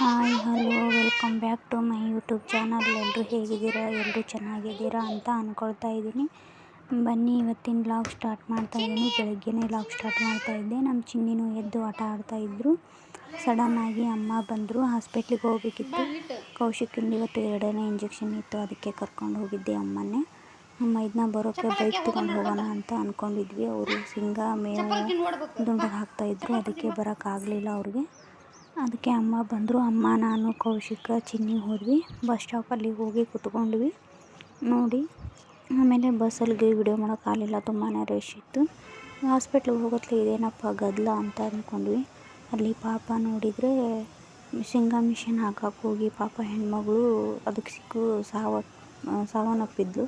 Hi, hello, welcome back to my YouTube channel. ಎಲ್ಲರೂ ಹೇಗಿದ್ದೀರಾ? ಎಲ್ಲರೂ ಚೆನ್ನಾಗಿದ್ದೀರಾ ಅಂತ ಅಂದ್ಕೊಳ್ತಾ ಇದ್ದೀನಿ. ಬನ್ನಿ, ಇವತ್ತಿನ ಬ್ಲಾಗ್ ಸ್ಟಾರ್ಟ್ ಮಾಡ್ತಾ ಇದ್ದೀನಿ. ಬೆಳಗ್ಗೆನೇ ಬ್ಲಾಗ್ ಸ್ಟಾರ್ಟ್ ಮಾಡ್ತಾ ಇದ್ದೆ. ನಮ್ಮ ಚಿನ್ನಿನೂ ಎದ್ದು ಆಟ ಆಡ್ತಾಯಿದ್ರು ಸಡನ್ನಾಗಿ ಅಮ್ಮ ಬಂದರು. ಹಾಸ್ಪಿಟ್ಲಿಗೆ ಹೋಗಬೇಕಿತ್ತು. ಕೌಶಿಕಿಂದ ಇವತ್ತು ಎರಡನೇ ಇಂಜೆಕ್ಷನ್ ಇತ್ತು. ಅದಕ್ಕೆ ಕರ್ಕೊಂಡು ಹೋಗಿದ್ದೆ ಅಮ್ಮನೇ ನಮ್ಮ ಇದನ್ನ ಬರೋಕ್ಕೆ ಬೈಕ್ ತೊಗೊಂಡು ಹೋಗೋಣ ಅಂತ ಅಂದ್ಕೊಂಡಿದ್ವಿ ಅವರು ಸಿಂಗ, ಮೇವು ದುಂಡು ಹಾಕ್ತಾಯಿದ್ರು ಅದಕ್ಕೆ ಬರೋಕ್ಕಾಗಲಿಲ್ಲ ಅವ್ರಿಗೆ. ಅದಕ್ಕೆ ಅಮ್ಮ ಬಂದರು. ಅಮ್ಮ, ನಾನು, ಕೌಶಿಕ, ಚಿನ್ನಿ ಹೋದ್ವಿ. ಬಸ್ ಸ್ಟಾಪಲ್ಲಿ ಹೋಗಿ ಕುತ್ಕೊಂಡ್ವಿ. ನೋಡಿ, ಆಮೇಲೆ ಬಸ್ಸಲ್ಲಿ ವಿಡಿಯೋ ಮಾಡೋಕ್ಕಾಗಲಿಲ್ಲ ತುಂಬಾ ರಶ್ ಇತ್ತು. ಹಾಸ್ಪಿಟ್ಲಿಗೆ ಹೋಗೋತ್ಲೆ ಇದೇನಪ್ಪ ಗದ್ದಲ ಅಂತ ಅಂದ್ಕೊಂಡ್ವಿ ಅಲ್ಲಿ ಪಾಪ ನೋಡಿದರೆ ಶೇಂಗಾ ಮಿಷಿನ್ ಹಾಕಕ್ಕೆ ಹೋಗಿ ಪಾಪ ಹೆಣ್ಮಗಳು ಅದಕ್ಕೆ ಸಿಕ್ಕು ಸಾವ, ಸಾವನ್ನಪ್ಪಿದ್ಲು.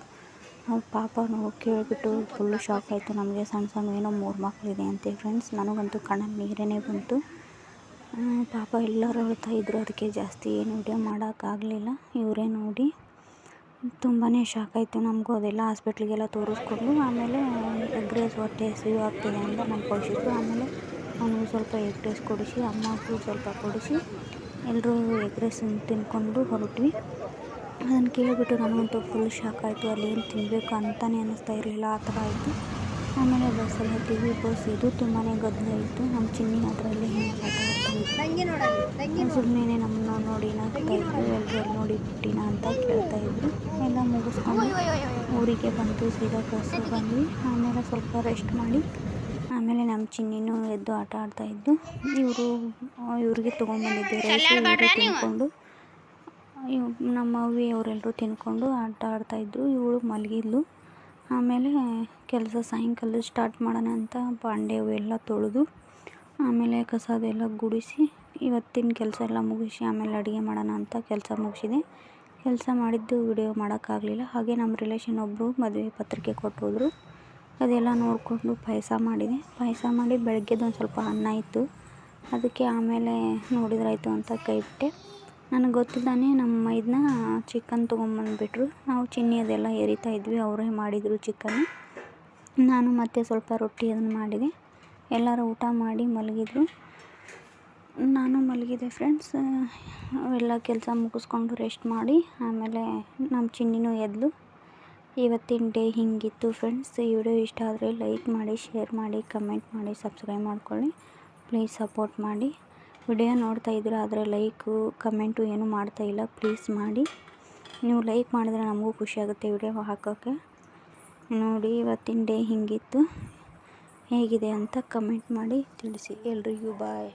ಅವ್ರು ಪಾಪ ನಾವು ಕೇಳಿಬಿಟ್ಟು ಫುಲ್ಲು ಶಾಕ್ ಆಯಿತು. ನಮಗೆ ಸಣ್ಣ ಸಣ್ಣ ಏನೋ ಮೂರು ಮಕ್ಕಳಿದೆ ಅಂತೆ ಫ್ರೆಂಡ್ಸ್ ನನಗಂತೂ ಕಣ್ಣಲ್ಲಿ ನೀರೇ ಬಂತು. ಪಾಪ ಎಲ್ಲರೂ ಅಳ್ತಾ ಇದ್ದರು ಅದಕ್ಕೆ ಜಾಸ್ತಿ ಏನು ವಿಡಿಯೋ ಮಾಡೋಕ್ಕಾಗಲಿಲ್ಲ ಇವರೇ ನೋಡಿ. ತುಂಬಾ ಶಾಕ್ ಆಯಿತು ನಮಗೂ, ಅದೆಲ್ಲ ಹಾಸ್ಪಿಟ್ಲಿಗೆಲ್ಲ ತೋರಿಸ್ಕೊಂಡು ಆಮೇಲೆ ಎಗ್ ರೈಸ್ ಹೊಟ್ಟೆ ಹಸಿವು ಆಗ್ತಿದೆ ಅಂತ ನಮ್ಮ ಕೊಡಿಸಿದ್ರು. ಆಮೇಲೆ ಅವನಿಗೂ ಸ್ವಲ್ಪ ಎಗ್ ರೈಸ್ ಕೊಡಿಸಿ ಅಮ್ಮಗೂ ಸ್ವಲ್ಪ ಕೊಡಿಸಿ ಎಲ್ಲರೂ ಎಗ್ ರೈಸ್ ತಿಂದ್ಕೊಂಡು ಹೊರಟ್ವಿ. ಅದನ್ನು ಕೇಳಿಬಿಟ್ಟು ನನಗಂತೂ ಫುಲ್ ಶಾಕ್ ಆಯಿತು. ಅಲ್ಲಿ ಏನು ತಿನ್ನಬೇಕು ಅಂತಲೇ ಅನ್ನಿಸ್ತಾ ಇರಲಿಲ್ಲ, ಆ ಥರ ಆಯಿತು. ಆಮೇಲೆ ಬಸ್ಸಲ್ಲಿ ಹತ್ತೀವಿ ಬಸ್ ಇದು ತುಂಬಾ ಗದ್ದಲ ಇತ್ತು ನಮ್ಮ ಚಿನ್ನಿ ಅದರಲ್ಲಿ ಹೆಂಗೆ ಸುಮ್ಮನೆ ನಮ್ಮನ್ನ ನೋಡಿ ನಗ್ತಾಯಿದ್ರು ಎಲ್ಲರೂ ಅಲ್ಲಿ ನೋಡಿ. ಬಿಟ್ಟಿನ ಅಂತ ಕೇಳ್ತಾ ಇದ್ರು ಎಲ್ಲ ಮುಗಿಸ್ಕೊಂಡು ಊರಿಗೆ ಬಂತು ಸೀದಾ ಬಸ್ಸು ಬಂದ್ವಿ. ಆಮೇಲೆ ಸ್ವಲ್ಪ ರೆಸ್ಟ್ ಮಾಡಿ ಆಮೇಲೆ ನಮ್ಮ ಚಿನ್ನಿನೂ ಎದ್ದು ಆಟ ಆಡ್ತಾಯಿದ್ದು ಇವರು ಇವ್ರಿಗೆ ತೊಗೊಂಡ್ಬಂದಿದ್ದೆ ತಿನ್ಕೊಂಡು. ಇವ್ ನಮ್ಮ ಅವರೆಲ್ಲರೂ ತಿನ್ಕೊಂಡು ಆಟ ಆಡ್ತಾಯಿದ್ರು ಇವಳು ಮಲಗಿದ್ಲು. ಆಮೇಲೆ ಕೆಲಸ ಸಾಯಂಕಾಲ ಸ್ಟಾರ್ಟ್ ಮಾಡೋಣ ಅಂತ ಬಾಂಡೆ ಎಲ್ಲ ತೊಳೆದು, ಆಮೇಲೆ ಕಸ ಅದೆಲ್ಲ ಗುಡಿಸಿ, ಇವತ್ತಿನ ಕೆಲಸ ಎಲ್ಲ ಮುಗಿಸಿ, ಆಮೇಲೆ ಅಡುಗೆ ಮಾಡೋಣ ಅಂತ ಕೆಲಸ ಮುಗಿಸಿದೆ. ಕೆಲಸ ಮಾಡಿದ್ದು ವಿಡಿಯೋ ಮಾಡೋಕ್ಕಾಗಲಿಲ್ಲ. ಹಾಗೆ ನಮ್ಮ ರಿಲೇಷನ್ ಒಬ್ಬರು ಮದುವೆ ಪತ್ರಿಕೆ ಕೊಟ್ಟೋದ್ರು. ಅದೆಲ್ಲ ನೋಡಿಕೊಂಡು ಪಾಯಸ ಮಾಡಿದೆ. ಪಾಯಸ ಮಾಡಿ ಬೆಳಗ್ಗೆದೊಂದು ಸ್ವಲ್ಪ ಅನ್ನ ಇತ್ತು. ಅದಕ್ಕೆ ಆಮೇಲೆ ನೋಡಿದ್ರಾಯ್ತು ಅಂತ ಕೈ ಬಿಟ್ಟೆ ನನಗೆ ಗೊತ್ತಿದ್ದಾನೆ ನಮ್ಮ ಇದನ್ನ ಚಿಕನ್ ತೊಗೊಂಬಂದುಬಿಟ್ರು. ನಾವು ಚಿನ್ನಿ ಅದೆಲ್ಲ ಎರಿತಾ ಇದ್ವಿ, ಅವರೇ ಮಾಡಿದರು ಚಿಕನ್ ನಾನು ಮತ್ತೆ ಸ್ವಲ್ಪ ರೊಟ್ಟಿ ಅದನ್ನು ಮಾಡಿದೆ. ಎಲ್ಲರೂ ಊಟ ಮಾಡಿ ಮಲಗಿದ್ರು. ನಾನು ಮಲಗಿದೆ ಫ್ರೆಂಡ್ಸ್ ಎಲ್ಲ ಕೆಲಸ ಮುಗಿಸ್ಕೊಂಡು ರೆಸ್ಟ್ ಮಾಡಿ, ಆಮೇಲೆ ನಮ್ಮ ಚಿನ್ನಿನೂ ಎದ್ಲು. ಇವತ್ತಿನ ಡೇ ಹಿಂಗಿತ್ತು ಫ್ರೆಂಡ್ಸ್ ಈ ವಿಡಿಯೋ ಇಷ್ಟ ಆದರೆ ಲೈಕ್ ಮಾಡಿ ಶೇರ್ ಮಾಡಿ ಕಮೆಂಟ್ ಮಾಡಿ ಸಬ್ಸ್ಕ್ರೈಬ್ ಮಾಡ್ಕೊಳ್ಳಿ. ಪ್ಲೀಸ್ ಸಪೋರ್ಟ್ ಮಾಡಿ. ವಿಡಿಯೋ ನೋಡ್ತಾ ಇದ್ರೆ ಆದರೆ ಲೈಕು, ಕಮೆಂಟು ಏನೂ ಮಾಡ್ತಾ ಇಲ್ಲ. ಪ್ಲೀಸ್ ಮಾಡಿ. ನೀವು ಲೈಕ್ ಮಾಡಿದ್ರೆ ನಮಗೂ ಖುಷಿಯಾಗುತ್ತೆ ವಿಡಿಯೋ ಹಾಕೋಕ್ಕೆ ನೋಡಿ, ಇವತ್ತಿನ ಡೇ ಹಿಂಗಿತ್ತು. ಹೇಗಿದೆ ಅಂತ ಕಮೆಂಟ್ ಮಾಡಿ ತಿಳಿಸಿ. ಎಲ್ರಿಗೂ ಬಾಯ್.